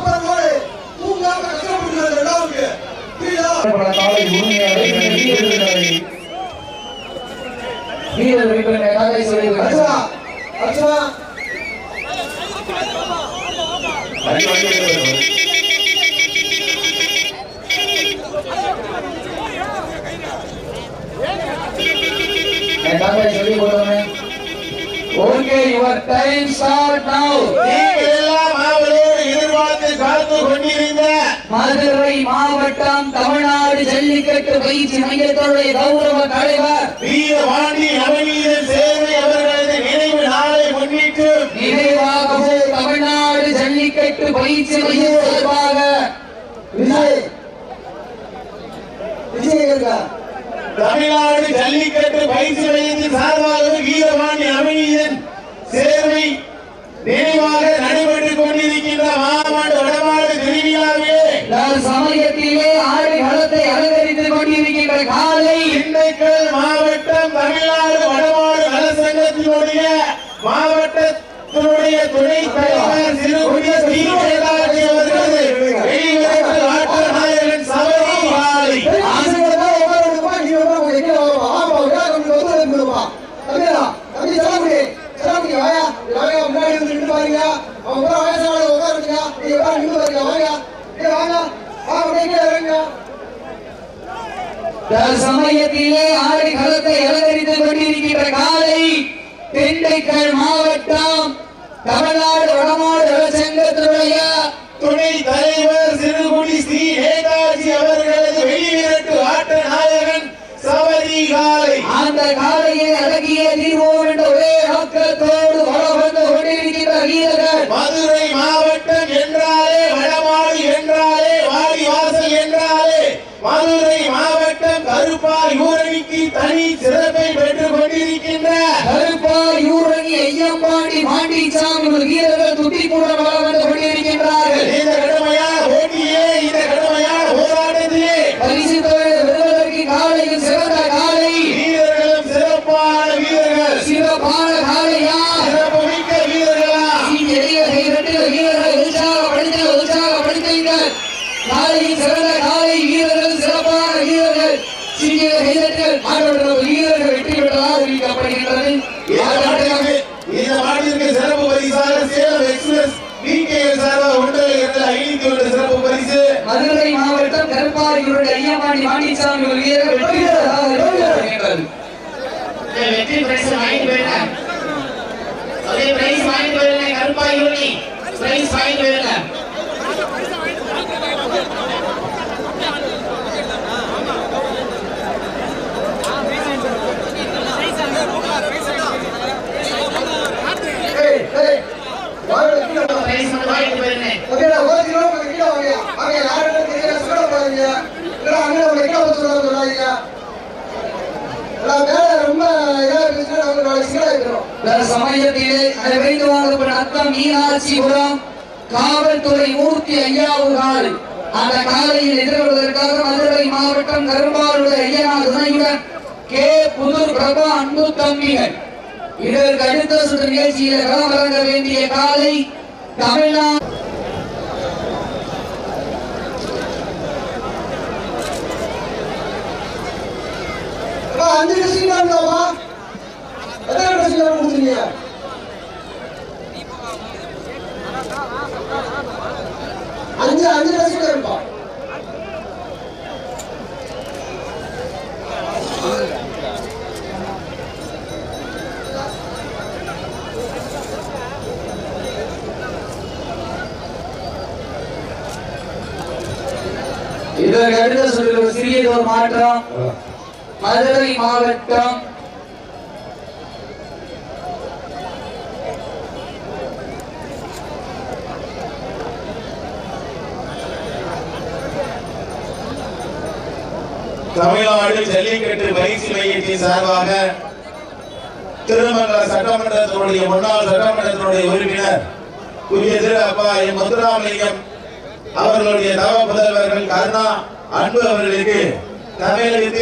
மாப்பிள்ளை தூங்காம கஷ்டப்படுகிறது ரெண்டாவுக்கு புரியுதா காலை உரிமையாளர் வீரர்களை வீரர்கள் காலை சொல்லி அர்ச்சனா. அர்ச்சனா காலை சொல்லி கொடுங்க ஓகே யுவர் டைம் ஸ்டார்ட் நவ நீங்கள் எல்லாம் ஆவலோடு எதிர்பார்த்து காத்து கொண்டிருந்த மதுரை மாவட்டம் தமிழ்நாடு ஜல்லிக்கட்டு பயிற்சி மையத்துடைய கௌரவ தலைவர் வீரபாண்டி நவநீதன் சேவை அவர்களது நினைவு நாளை முன்னிட்டு நினைவாகவோ தமிழ்நாடு ஜல்லிக்கட்டு பயிற்சி மைய சார்பாக விஜய் விஜய் தமிழ்நாடு ஜல்லிக்கட்டு பயிற்சி மையத்தின் சார்பாக நான் சமயத்திலே ஆடு களத்தை அலங்கரித்துக் கொண்டிருக்கின்ற காலை திண்டுக்கல் மாவட்டம் தமிழ்நாடு வடமாடு நலசங்கத்தினுடைய மாவட்டத்தினுடைய துணை தலைவர் சிறுகுடி ஸ்ரீவேதாஜி அவர்களது வெளிவரத்து ஆட்ட நாயகன் சபரி முன்னாடி வந்து நின்னு பாருங்க. அவன் பூரா வயசானவங்க உட்காருங்க. நீங்க நின்னு பாருங்க, வாங்க. ஏய், வாங்க. சமயத்திலே ஆடு களத்தை அலங்கரித்துக் கொண்டிருக்கின்ற காலை திண்டுக்கல் மாவட்டம் தமிழ்நாடு வடமாடு நலசங்கத்தினுடைய துணை தலைவர் சிறுகுடி ஸ்ரீ நேதாஜி அவர்களது வெளிவிரட்டு ஆட்ட நாயகன் சபரி காலை அந்த காலையை அழகிய தீர்வோம் என்ற ஒரே நோக்கத்தோடு வளம் வந்து கொண்டிருக்கின்ற வீரர்கள் மதுரை தனி சிறப்பை மாவட்டம் கருப்பாரியுடைய மாணிசாமி ஒரு வீரர் வெற்றி பிரைஸ் வாங்கிட்டு போயிருந்தேன் அதே பிரைஸ் வாங்கிட்டு கருப்பாய் பிரைஸ் வாங்கிட்டு போயிருந்தேன் சமயத்திலே அதை வைத்து வாங்கப்பட்ட அர்த்தம் மீனாட்சிபுரம் காவல்துறை மூர்த்தி ஐயாவுகால் அந்த காலையில் எதிர்கொள்வதற்காக மதுரை மாவட்டம் கரும்பாலுடைய ஐயனார் துணையுடன் கே. புதூர் பிரபா அன்பு தம்பிகள். இதற்கு அடுத்த சுற்று நிகழ்ச்சியில் களம் வேண்டிய காலை தமிழ்நாடு அஞ்சு டிஸ்ட்ரிக்ட் இருந்தாப்பா எத்தனை டிஸ்ட்ரிக்ட் கொடுத்துருக்கீங்க அஞ்சு அஞ்சு டிஸ்ட்ரிக்ட் இருப்பா இதற்கு அடுத்த சுற்றில் ஒரு மாற்றம். மதுரை மாவட்டம். தமிழ்நாடு ஜல்லிக்கட்டு பயிற்சி மையத்தின் சார்பாக திருமங்கல சட்டமன்றத்தினுடைய முன்னாள் சட்டமன்றத்தினுடைய உறுப்பினர் புதிய திரு அப்பா என் முத்துராமலிங்கம் அவர்களுடைய தவ முதல்வர்கள் கருணா அன்பு அவர்களுக்கு தமிழகத்தில்